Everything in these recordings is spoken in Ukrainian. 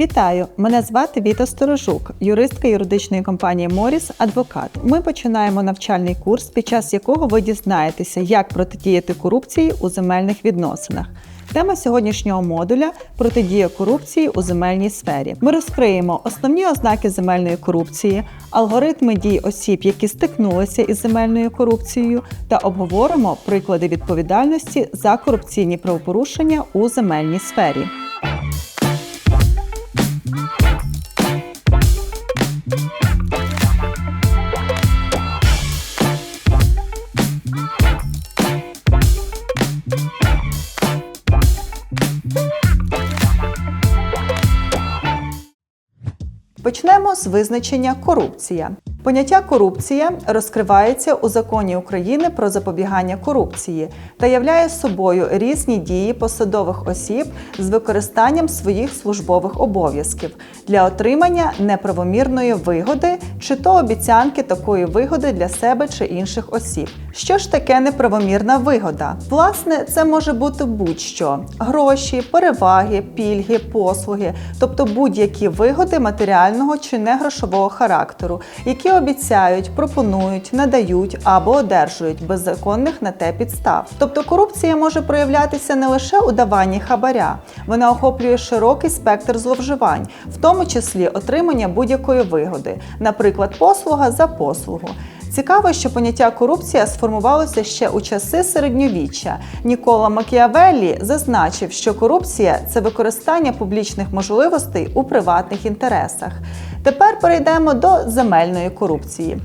Вітаю! Мене звати Віта Сторожук, юристка юридичної компанії Моріс Адвокат. Ми починаємо навчальний курс, під час якого ви дізнаєтеся, як протидіяти корупції у земельних відносинах. Тема сьогоднішнього модуля протидія корупції у земельній сфері. Ми розкриємо основні ознаки земельної корупції, алгоритми дій осіб, які стикнулися із земельною корупцією, та обговоримо приклади відповідальності за корупційні правопорушення у земельній сфері. Почнемо з визначення корупція. Поняття корупція розкривається у законі України про запобігання корупції та являє собою різні дії посадових осіб з використанням своїх службових обов'язків для отримання неправомірної вигоди чи то обіцянки такої вигоди для себе чи інших осіб. Що ж таке неправомірна вигода? Власне, це може бути будь-що: гроші, переваги, пільги, послуги, тобто будь-які вигоди матеріального чи негрошового характеру, які обіцяють, пропонують, надають або одержують беззаконних на те підстав. Тобто корупція може проявлятися не лише у даванні хабаря, вона охоплює широкий спектр зловживань, в тому числі отримання будь-якої вигоди, наприклад, послуга за послугу. Цікаво, що поняття корупція сформувалося ще у часи середньовіччя. Нікола Макіавеллі зазначив, що корупція це використання публічних можливостей у приватних інтересах. Тепер перейдемо до земельної корупції.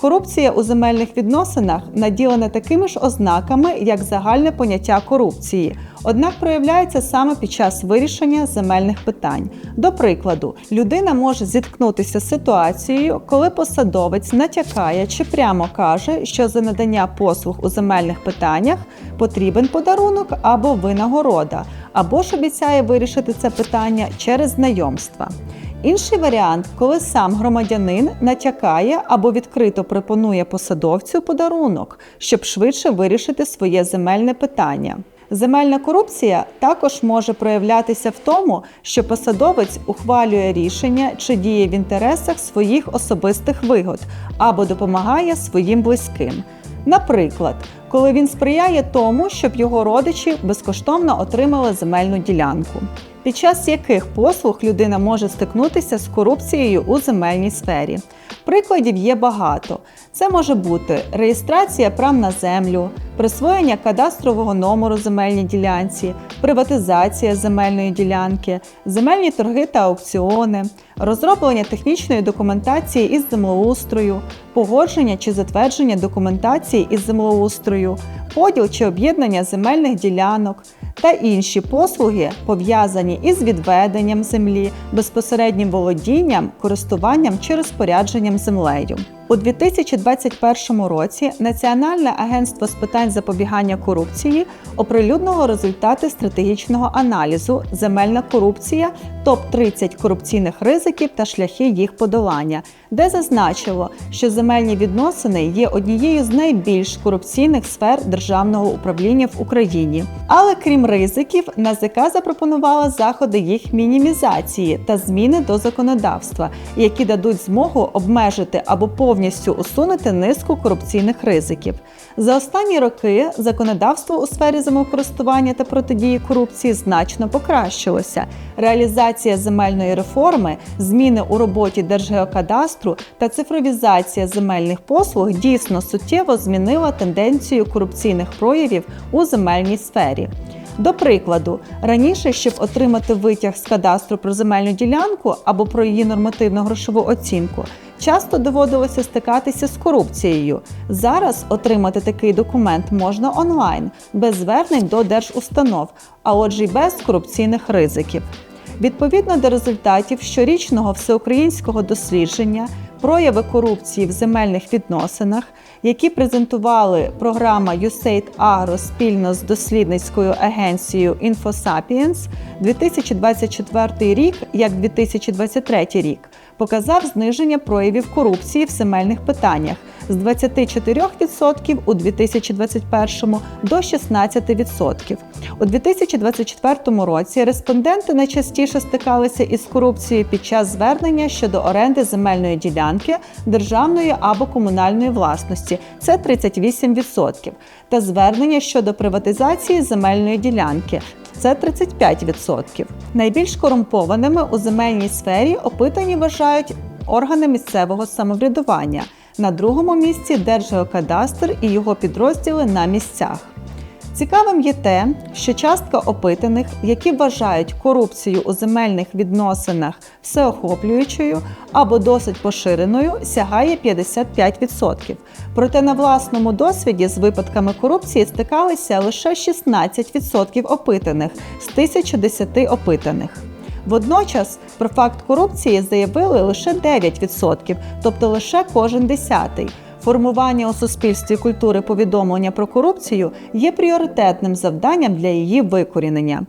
Корупція у земельних відносинах наділена такими ж ознаками, як загальне поняття корупції, однак проявляється саме під час вирішення земельних питань. До прикладу, людина може зіткнутися з ситуацією, коли посадовець натякає чи прямо каже, що за надання послуг у земельних питаннях потрібен подарунок або винагорода, або ж обіцяє вирішити це питання через знайомства. Інший варіант, коли сам громадянин натякає або відкрито пропонує посадовцю подарунок, щоб швидше вирішити своє земельне питання. Земельна корупція також може проявлятися в тому, що посадовець ухвалює рішення чи діє в інтересах своїх особистих вигод або допомагає своїм близьким. Наприклад, коли він сприяє тому, щоб його родичі безкоштовно отримали земельну ділянку, під час яких послуг людина може стикнутися з корупцією у земельній сфері. Прикладів є багато. Це може бути реєстрація прав на землю, присвоєння кадастрового номеру земельній ділянці, приватизація земельної ділянки, земельні торги та аукціони, розроблення технічної документації із землеустрою, погодження чи затвердження документації із землеустрою, поділ чи об'єднання земельних ділянок та інші послуги, пов'язані із відведенням землі, безпосереднім володінням, користуванням чи розпорядженням землею. У 2021 році Національне агентство з питань запобігання корупції оприлюднило результати стратегічного аналізу Земельна корупція топ 30 корупційних ризиків та шляхи їх подолання, де зазначило, що земельні відносини є однією з найбільш корупційних сфер державного управління в Україні. Але крім ризиків, НАЗК запропонувала заходи їх мінімізації та зміни до законодавства, які дадуть змогу обмежити або повністю усунути низку корупційних ризиків. За останні роки законодавство у сфері землекористування та протидії корупції значно покращилося. Реалізація земельної реформи, зміни у роботі Держгеокадастру та цифровізація земельних послуг дійсно суттєво змінила тенденцію корупційних проявів у земельній сфері. До прикладу, раніше, щоб отримати витяг з кадастру про земельну ділянку або про її нормативну грошову оцінку, часто доводилося стикатися з корупцією. Зараз отримати такий документ можна онлайн, без звернень до держустанов, а отже й без корупційних ризиків. Відповідно до результатів щорічного всеукраїнського дослідження прояви корупції в земельних відносинах, які презентували програма USAID Agro спільно з дослідницькою агенцією InfoSapiens 2024 рік як 2023 рік показав зниження проявів корупції в земельних питаннях з 24% у 2021 до 16%. У 2024 році респонденти найчастіше стикалися із корупцією під час звернення щодо оренди земельної ділянки державної або комунальної власності це 38%, та звернення щодо приватизації земельної ділянки це 35%. Найбільш корумпованими у земельній сфері опитані вважають органи місцевого самоврядування. На другому місці Держгеокадастр і його підрозділи на місцях. Цікавим є те, що частка опитаних, які вважають корупцію у земельних відносинах всеохоплюючою або досить поширеною, сягає 55%. Проте на власному досвіді з випадками корупції стикалися лише 16% опитаних з 1010 опитаних. Водночас про факт корупції заявили лише 9%, тобто лише кожен десятий. Формування у суспільстві культури повідомлення про корупцію є пріоритетним завданням для її викорінення.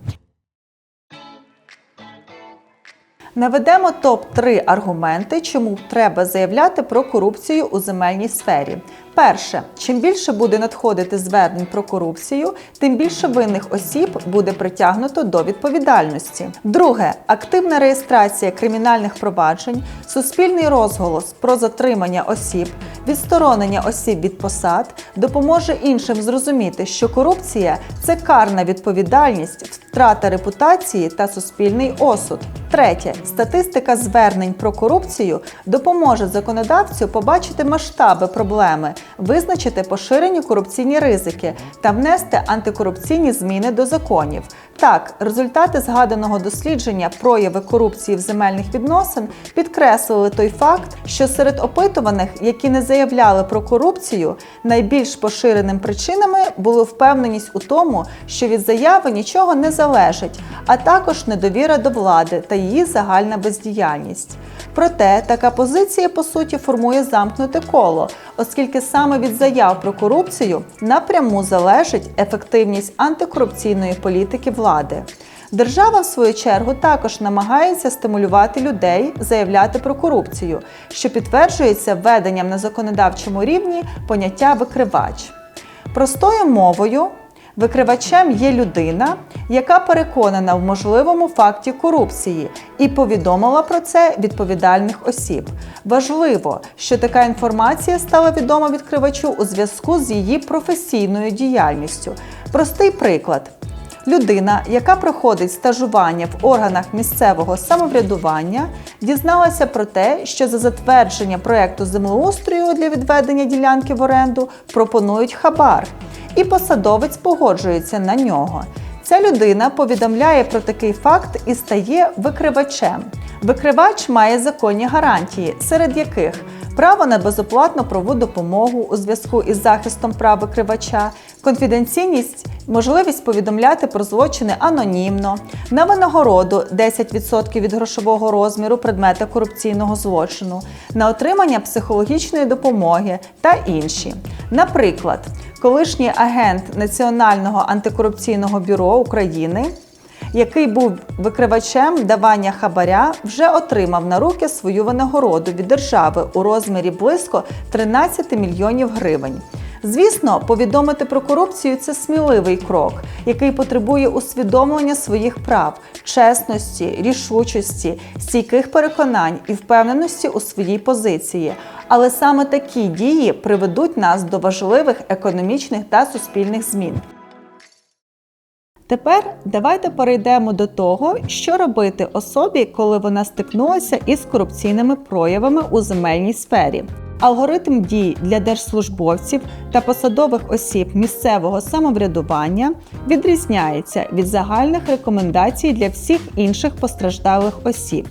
Наведемо топ-3 аргументи, чому треба заявляти про корупцію у земельній сфері. Перше, чим більше буде надходити звернень про корупцію, тим більше винних осіб буде притягнуто до відповідальності. Друге, активна реєстрація кримінальних проваджень, суспільний розголос про затримання осіб, відсторонення осіб від посад допоможе іншим зрозуміти, що корупція це карна відповідальність, втрата репутації та суспільний осуд. Третє, статистика звернень про корупцію допоможе законодавцю побачити масштаби проблеми, визначити поширені корупційні ризики та внести антикорупційні зміни до законів. Так, результати згаданого дослідження прояви корупції в земельних відносин підкреслили той факт, що серед опитуваних, які не заявляли про корупцію, найбільш поширеним причинами були впевненість у тому, що від заяви нічого не залежить, а також недовіра до влади та її загальна бездіяльність. Проте така позиція по суті формує замкнуте коло, оскільки саме від заяв про корупцію напряму залежить ефективність антикорупційної політики влади. Держава, в свою чергу, також намагається стимулювати людей заявляти про корупцію, що підтверджується введенням на законодавчому рівні поняття викривач. Простою мовою Викривачем є людина, яка переконана в можливому факті корупції і повідомила про це відповідальних осіб. Важливо, що така інформація стала відома відкривачу у зв'язку з її професійною діяльністю. Простий приклад. Людина, яка проходить стажування в органах місцевого самоврядування, дізналася про те, що за затвердження проєкту землеустрою для відведення ділянки в оренду пропонують хабар і посадовець погоджується на нього. Ця людина повідомляє про такий факт і стає викривачем. Викривач має законні гарантії, серед яких право на безоплатну правову допомогу у зв'язку із захистом прав викривача, конфіденційність, можливість повідомляти про злочини анонімно, на винагороду 10% від грошового розміру предмета корупційного злочину, на отримання психологічної допомоги та інші. Наприклад, колишній агент Національного антикорупційного бюро України який був викривачем давання хабаря, вже отримав на руки свою винагороду від держави у розмірі близько 13 мільйонів гривень. Звісно, повідомити про корупцію це сміливий крок, який потребує усвідомлення своїх прав, чесності, рішучості, стійких переконань і впевненості у своїй позиції. Але саме такі дії приведуть нас до важливих економічних та суспільних змін. Тепер давайте перейдемо до того, що робити особі, коли вона стикнулася із корупційними проявами у земельній сфері. Алгоритм дій для держслужбовців та посадових осіб місцевого самоврядування відрізняється від загальних рекомендацій для всіх інших постраждалих осіб.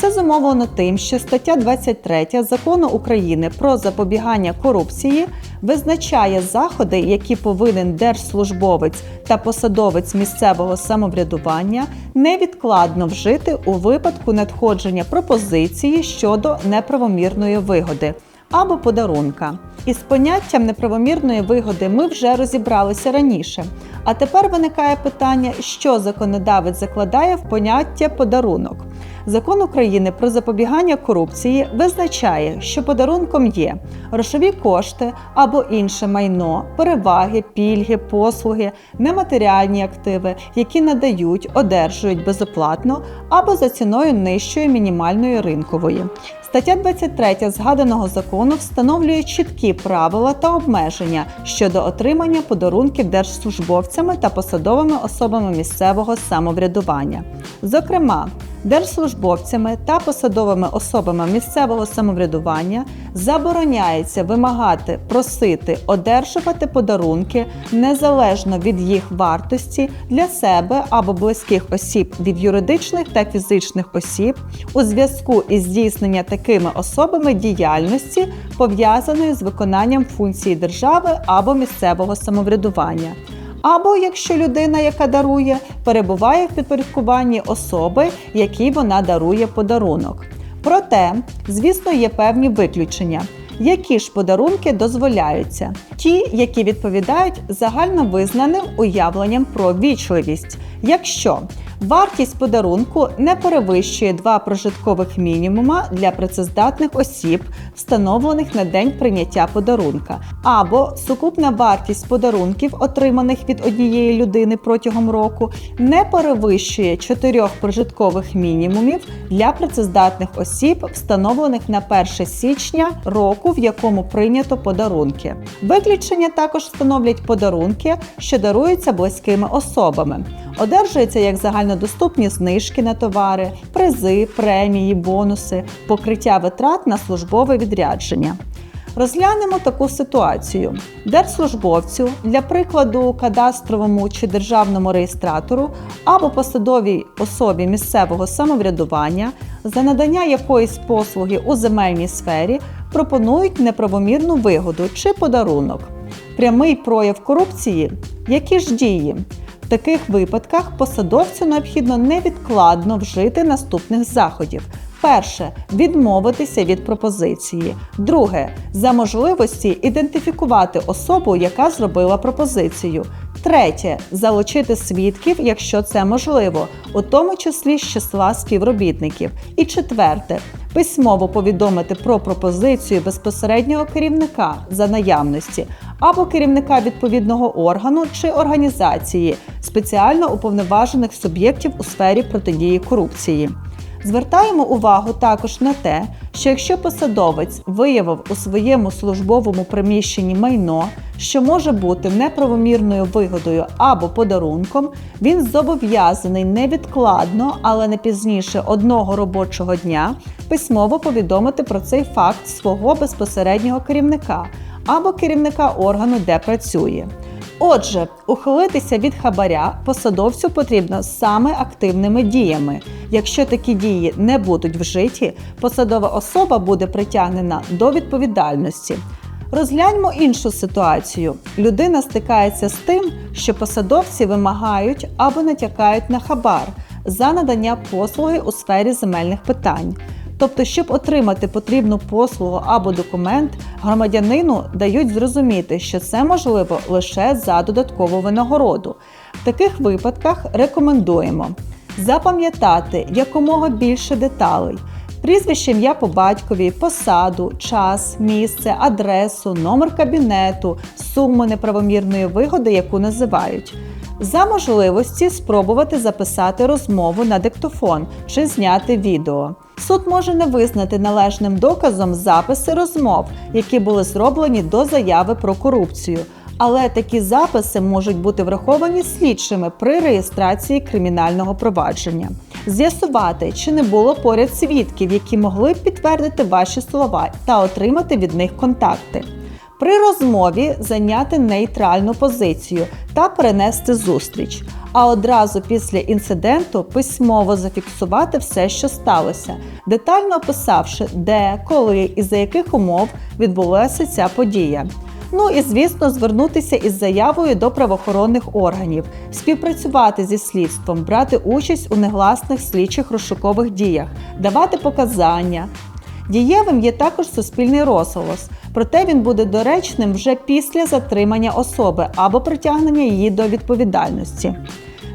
Це зумовлено тим, що стаття 23 закону України про запобігання корупції визначає заходи, які повинен держслужбовець та посадовець місцевого самоврядування невідкладно вжити у випадку надходження пропозиції щодо неправомірної вигоди. Або подарунка. Із поняттям неправомірної вигоди ми вже розібралися раніше. А тепер виникає питання, що законодавець закладає в поняття подарунок. Закон України про запобігання корупції визначає, що подарунком є грошові кошти або інше майно, переваги, пільги, послуги, нематеріальні активи, які надають, одержують безоплатно або за ціною нижчої мінімальної ринкової. Стаття 23 згаданого закону встановлює чіткі правила та обмеження щодо отримання подарунків держслужбовцями та посадовими особами місцевого самоврядування. Зокрема, держслужбовцями та посадовими особами місцевого самоврядування забороняється вимагати, просити, одержувати подарунки незалежно від їх вартості для себе або близьких осіб від юридичних та фізичних осіб у зв'язку із здійсненням такими особами діяльності, пов'язаної з виконанням функцій держави або місцевого самоврядування. Або якщо людина, яка дарує, перебуває в підпорядкуванні особи, якій вона дарує подарунок. Проте, звісно, є певні виключення. Які ж подарунки дозволяються? Ті, які відповідають загальновизнаним уявленням про вічливість. Якщо вартість подарунку не перевищує два прожиткових мінімума для працездатних осіб, встановлених на день прийняття подарунка, або сукупна вартість подарунків, отриманих від однієї людини протягом року, не перевищує чотирьох прожиткових мінімумів для працездатних осіб, встановлених на 1 січня року, в якому прийнято подарунки. Виключення також встановлять подарунки, що даруються близькими особами. Одержуються як загальнодоступні знижки на товари, призи, премії, бонуси, покриття витрат на службове відрядження. Розглянемо таку ситуацію. Держслужбовцю, для прикладу, кадастровому чи державному реєстратору або посадовій особі місцевого самоврядування, за надання якоїсь послуги у земельній сфері пропонують неправомірну вигоду чи подарунок. Прямий прояв корупції які ж дії? Таких випадках посадовцю необхідно невідкладно вжити наступних заходів. Перше відмовитися від пропозиції. Друге за можливості ідентифікувати особу, яка зробила пропозицію. Третє залучити свідків, якщо це можливо, у тому числі з числа співробітників. І четверте письмово повідомити про пропозицію безпосереднього керівника за наявності або керівника відповідного органу чи організації, спеціально уповноважених суб'єктів у сфері протидії корупції. Звертаємо увагу також на те, що якщо посадовець виявив у своєму службовому приміщенні майно, що може бути неправомірною вигодою або подарунком, він зобов'язаний невідкладно, але не пізніше одного робочого дня письмово повідомити про цей факт свого безпосереднього керівника або керівника органу, де працює. Отже, ухилитися від хабаря посадовцю потрібно саме активними діями. Якщо такі дії не будуть вжиті, посадова особа буде притягнена до відповідальності. Розгляньмо іншу ситуацію. Людина стикається з тим, що посадовці вимагають або натякають на хабар за надання послуги у сфері земельних питань. Тобто, щоб отримати потрібну послугу або документ, громадянину дають зрозуміти, що це можливо лише за додаткову винагороду. В таких випадках рекомендуємо запам'ятати якомога більше деталей. Прізвище ім'я по батькові, посаду, час, місце, адресу, номер кабінету, суму неправомірної вигоди, яку називають. За можливості спробувати записати розмову на диктофон чи зняти відео. Суд може не визнати належним доказом записи розмов, які були зроблені до заяви про корупцію. Але такі записи можуть бути враховані слідчими при реєстрації кримінального провадження. З'ясувати, чи не було поряд свідків, які могли б підтвердити ваші слова та отримати від них контакти. При розмові зайняти нейтральну позицію та перенести зустріч, а одразу після інциденту письмово зафіксувати все, що сталося, детально описавши, де, коли і за яких умов відбулася ця подія. Ну і звісно, звернутися із заявою до правоохоронних органів, співпрацювати зі слідством, брати участь у негласних слідчих розшукових діях, давати показання. Дієвим є також суспільний розголос, проте він буде доречним вже після затримання особи або притягнення її до відповідальності.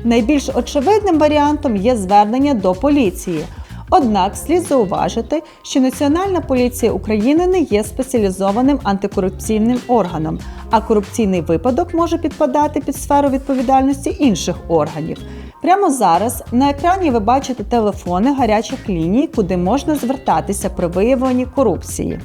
Найбільш очевидним варіантом є звернення до поліції. Однак слід зауважити, що Національна поліція України не є спеціалізованим антикорупційним органом, а корупційний випадок може підпадати під сферу відповідальності інших органів. Прямо зараз на екрані ви бачите телефони гарячих ліній, куди можна звертатися при виявленні корупції.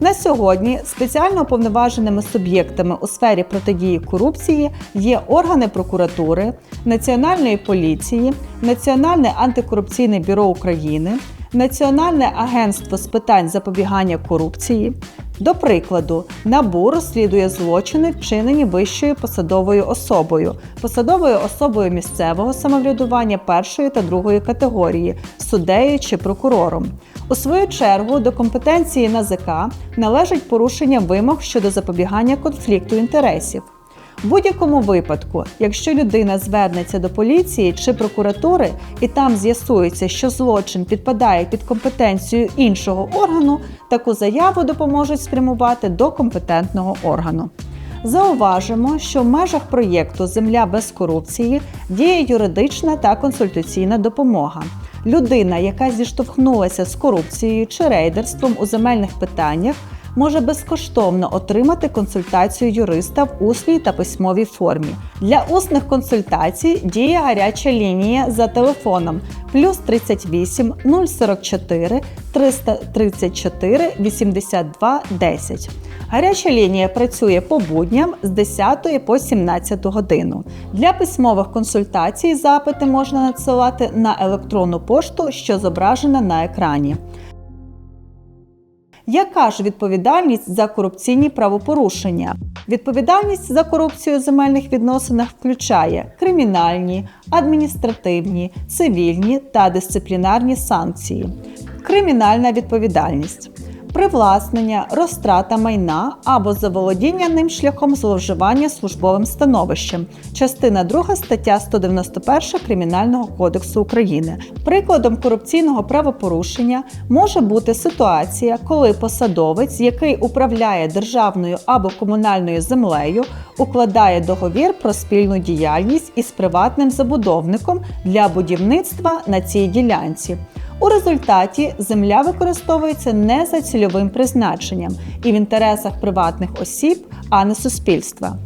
На сьогодні спеціально уповноваженими суб'єктами у сфері протидії корупції є органи прокуратури, Національної поліції, Національне антикорупційне бюро України, Національне агентство з питань запобігання корупції. До прикладу, НАБУ розслідує злочини, вчинені вищою посадовою особою, посадовою особою місцевого самоврядування першої та другої категорії, суддею чи прокурором. У свою чергу до компетенції НАЗК належить порушення вимог щодо запобігання конфлікту інтересів. В будь-якому випадку, якщо людина звернеться до поліції чи прокуратури і там з'ясується, що злочин підпадає під компетенцію іншого органу, таку заяву допоможуть спрямувати до компетентного органу. Зауважимо, що в межах проєкту Земля без корупції діє юридична та консультаційна допомога. Людина, яка зіштовхнулася з корупцією чи рейдерством у земельних питаннях, може безкоштовно отримати консультацію юриста в усній та письмовій формі. Для усних консультацій діє гаряча лінія за телефоном плюс 38 044 334 82 10. Гаряча лінія працює по будням з 10 по 17 годину. Для письмових консультацій запити можна надсилати на електронну пошту, що зображена на екрані. Яка ж відповідальність за корупційні правопорушення? Відповідальність за корупцію в земельних відносинах включає кримінальні, адміністративні, цивільні та дисциплінарні санкції. Кримінальна відповідальність привласнення, розтрата майна або заволодіння ним шляхом зловживання службовим становищем. Частина 2 стаття 191 Кримінального кодексу України. Прикладом корупційного правопорушення може бути ситуація, коли посадовець, який управляє державною або комунальною землею, укладає договір про спільну діяльність із приватним забудовником для будівництва на цій ділянці. У результаті земля використовується не за цільовим призначенням і в інтересах приватних осіб, а не суспільства.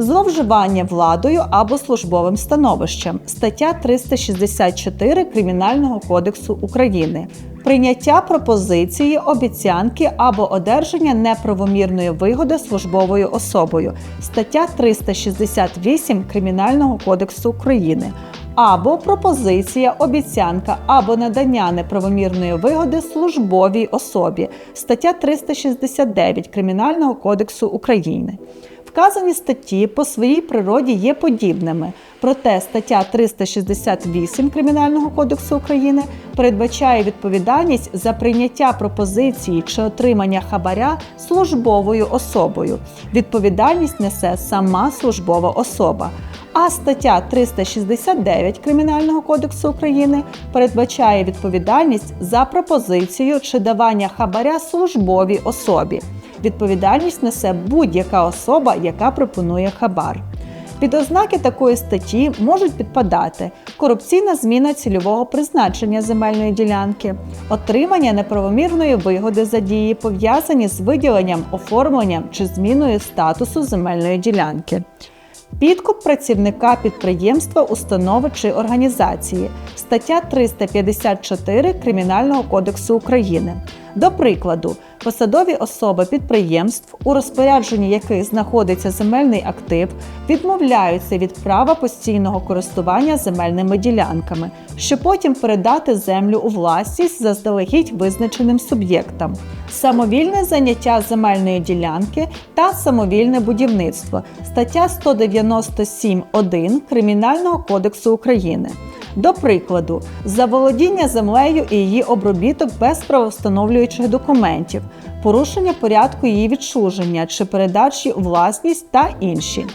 Зловживання владою або службовим становищем стаття 364 Кримінального кодексу України. Прийняття пропозиції, обіцянки або одержання неправомірної вигоди службовою особою стаття 368 Кримінального кодексу України або пропозиція, обіцянка або надання неправомірної вигоди службовій особі стаття 369 Кримінального кодексу України. Вказані статті по своїй природі є подібними, проте стаття 368 Кримінального кодексу України передбачає відповідальність за прийняття пропозиції чи отримання хабаря службовою особою. Відповідальність несе сама службова особа. А стаття 369 Кримінального кодексу України передбачає відповідальність за пропозицію чи давання хабаря службовій особі. Відповідальність несе будь-яка особа, яка пропонує хабар. Під ознаки такої статті можуть підпадати корупційна зміна цільового призначення земельної ділянки, отримання неправомірної вигоди за дії, пов'язані з виділенням, оформленням чи зміною статусу земельної ділянки. Підкуп працівника підприємства, установи чи організації стаття 354 Кримінального кодексу України. До прикладу, посадові особи підприємств, у розпорядженні яких знаходиться земельний актив, відмовляються від права постійного користування земельними ділянками, щоб потім передати землю у власність заздалегідь визначеним суб'єктам, самовільне заняття земельної ділянки та самовільне будівництво стаття 197.1 Кримінального кодексу України. До прикладу, заволодіння землею і її обробіток без правовстановлюючих документів, порушення порядку її відчуження чи передачі у власність та інші.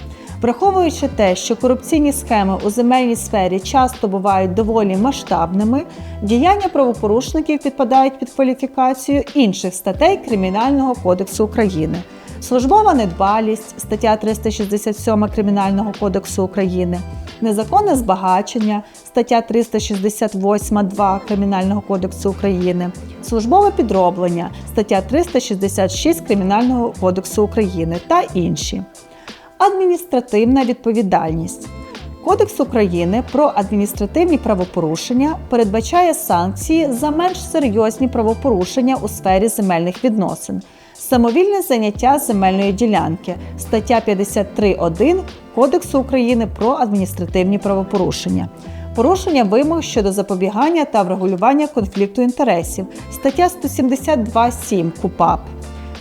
Враховуючи те, що корупційні схеми у земельній сфері часто бувають доволі масштабними, діяння правопорушників підпадають під кваліфікацію інших статей Кримінального кодексу України. Службова недбалість, стаття 367 Кримінального кодексу України, незаконне збагачення, стаття 368.2 Кримінального кодексу України, службове підроблення, стаття 366 Кримінального кодексу України та інші. Адміністративна відповідальність. Кодекс України про адміністративні правопорушення передбачає санкції за менш серйозні правопорушення у сфері земельних відносин. Самовільне заняття земельної ділянки, стаття 53.1 Кодексу України про адміністративні правопорушення. Порушення вимог щодо запобігання та врегулювання конфлікту інтересів, стаття 172.7 КУПАП.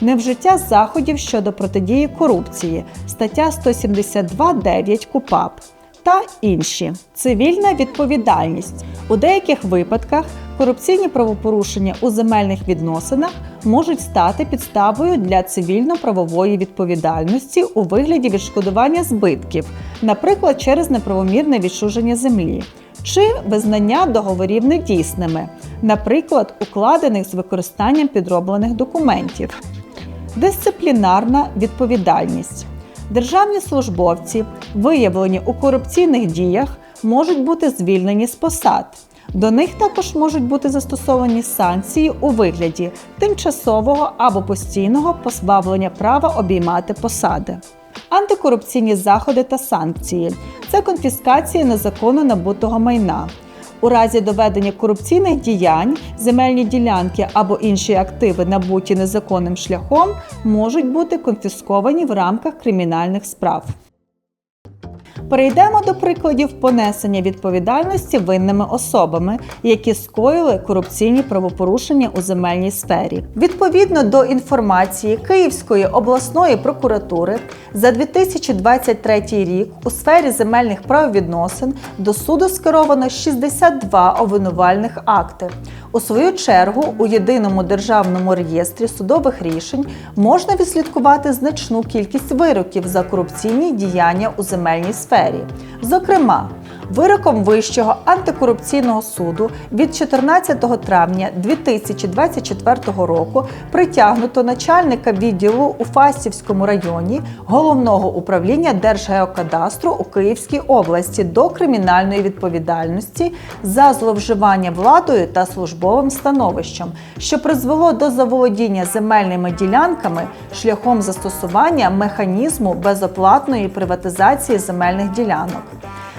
Невжиття заходів щодо протидії корупції, стаття 172.9 КУПАП та інші. Цивільна відповідальність. У деяких випадках корупційні правопорушення у земельних відносинах можуть стати підставою для цивільно-правової відповідальності у вигляді відшкодування збитків, наприклад, через неправомірне відчуження землі. Чи визнання договорів недійсними, наприклад, укладених з використанням підроблених документів. Дисциплінарна відповідальність. Державні службовці, виявлені у корупційних діях, можуть бути звільнені з посад. До них також можуть бути застосовані санкції у вигляді тимчасового або постійного позбавлення права обіймати посади. Антикорупційні заходи та санкції це конфіскація незаконно набутого майна. У разі доведення корупційних діянь земельні ділянки або інші активи, набуті незаконним шляхом, можуть бути конфісковані в рамках кримінальних справ. Перейдемо до прикладів понесення відповідальності винними особами, які скоїли корупційні правопорушення у земельній сфері. Відповідно до інформації Київської обласної прокуратури за 2023 рік у сфері земельних правовідносин до суду скеровано 62 обвинувальних акти. У свою чергу у єдиному державному реєстрі судових рішень можна відслідкувати значну кількість вироків за корупційні діяння у земельній сфері. Зокрема, вироком Вищого антикорупційного суду від 14 травня 2024 року притягнуто начальника відділу у Фастівському районі головного управління Держгеокадастру у Київській області до кримінальної відповідальності за зловживання владою та службовим становищем, що призвело до заволодіння земельними ділянками шляхом застосування механізму безоплатної приватизації земельних ділянок.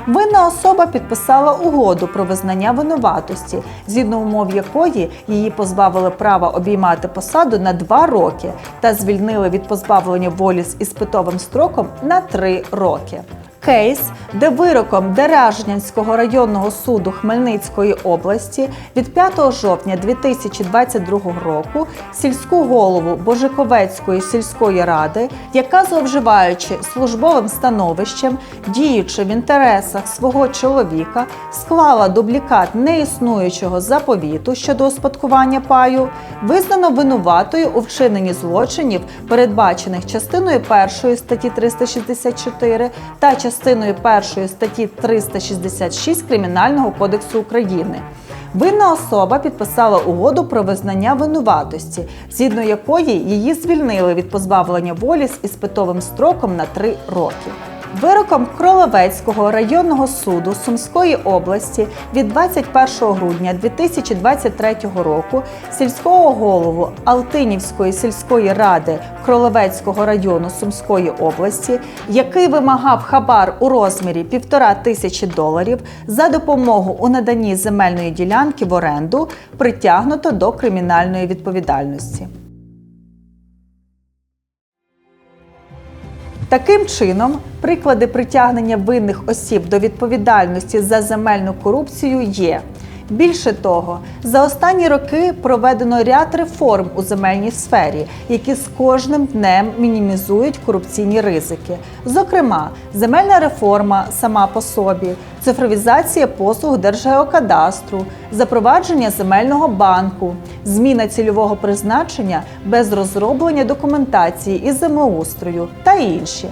Винна особа підписала угоду про визнання винуватості, згідно умов якої її позбавили права обіймати посаду на два роки та звільнили від позбавлення волі з іспитовим строком на три роки. Кейс, де вироком Деражнянського районного суду Хмельницької області від 5 жовтня 2022 року сільську голову Божиковецької сільської ради, яка зловживаючи службовим становищем, діючи в інтересах свого чоловіка, склала дублікат неіснуючого заповіту щодо успадкування паю, визнано винуватою у вчиненні злочинів, передбачених частиною 1 статті 364 та частиною частиною 1 статті 366 Кримінального кодексу України. Винна особа підписала угоду про визнання винуватості, згідно якої її звільнили від позбавлення волі з іспитовим строком на 3 роки. Вироком Кроловецького районного суду Сумської області від 21 грудня 2023 року сільського голову Алтинівської сільської ради Кроловецького району Сумської області, який вимагав хабар у розмірі півтора тисячі доларів за допомогу у наданні земельної ділянки в оренду, притягнуто до кримінальної відповідальності. Таким чином, приклади притягнення винних осіб до відповідальності за земельну корупцію є. Більше того, за останні роки проведено ряд реформ у земельній сфері, які з кожним днем мінімізують корупційні ризики. Зокрема, земельна реформа сама по собі, цифровізація послуг Держгеокадастру, запровадження земельного банку, зміна цільового призначення без розроблення документації і землеустрою та інші.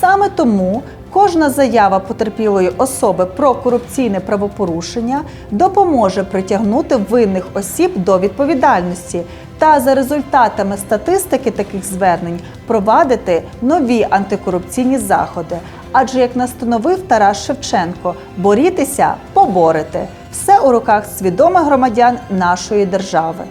Саме тому Кожна заява потерпілої особи про корупційне правопорушення допоможе притягнути винних осіб до відповідальності та за результатами статистики таких звернень провадити нові антикорупційні заходи. Адже як настановив Тарас Шевченко, борітеся, поборете. Все у руках свідомих громадян нашої держави.